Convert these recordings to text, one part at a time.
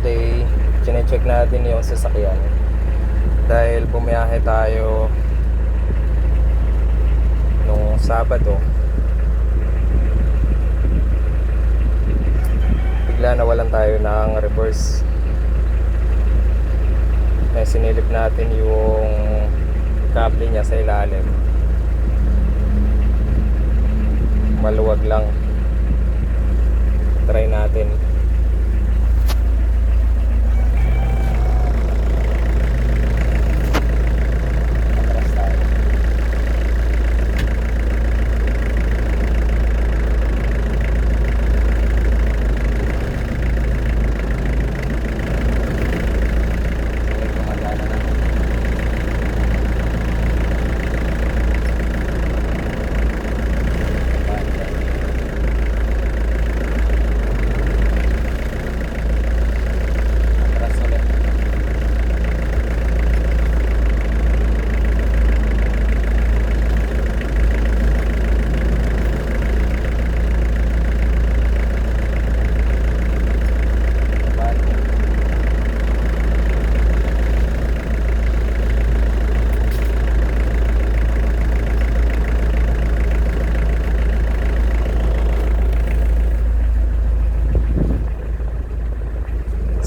today, chinecheck natin yung sasakyan. Dahil bumiyahe tayo nung Sabado. Bigla nawalan tayo ng reverse. Kaya sinilip natin yung kable niya sa ilalim. Maluwag lang. Try natin.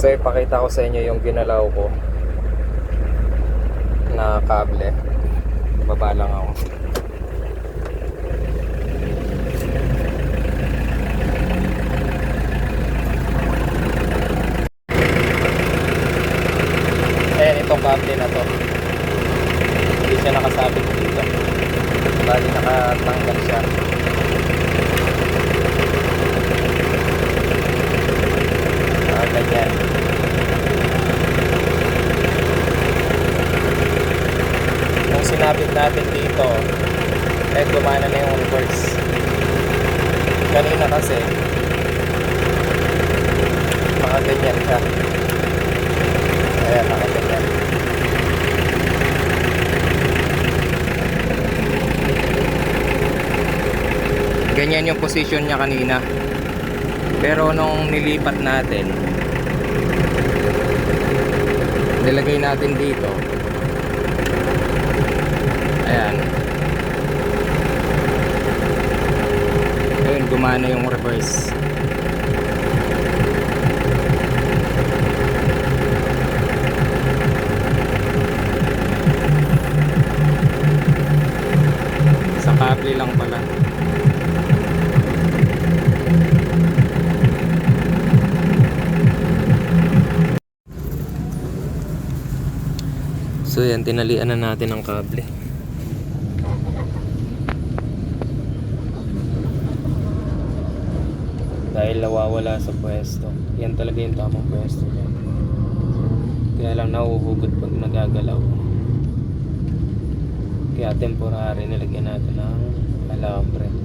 So ipakita ko sa inyo yung ginalaw ko na kable. Baba lang ako. Ayan itong kable na to. Hindi siya nakasabit dito. Bali nakatanggal siya. Ah, ganyan. Nung sinabit natin dito, eh gumana na yung reverse. Kanina kasi, mga ganyan siya. Ayan, mga ganyan. Ganyan yung position niya kanina. Pero nung nilipat natin, nilagay natin dito. Ayan. Gumana yung reverse. Sa kable lang pala. So yan, tinalian na natin ang kable. Dahil nawawala sa pwesto. Yan talaga yung tamang pwesto niya. Kaya lang nahuhugot pag nagagalaw. Kaya temporary nilagyan natin ng alambre.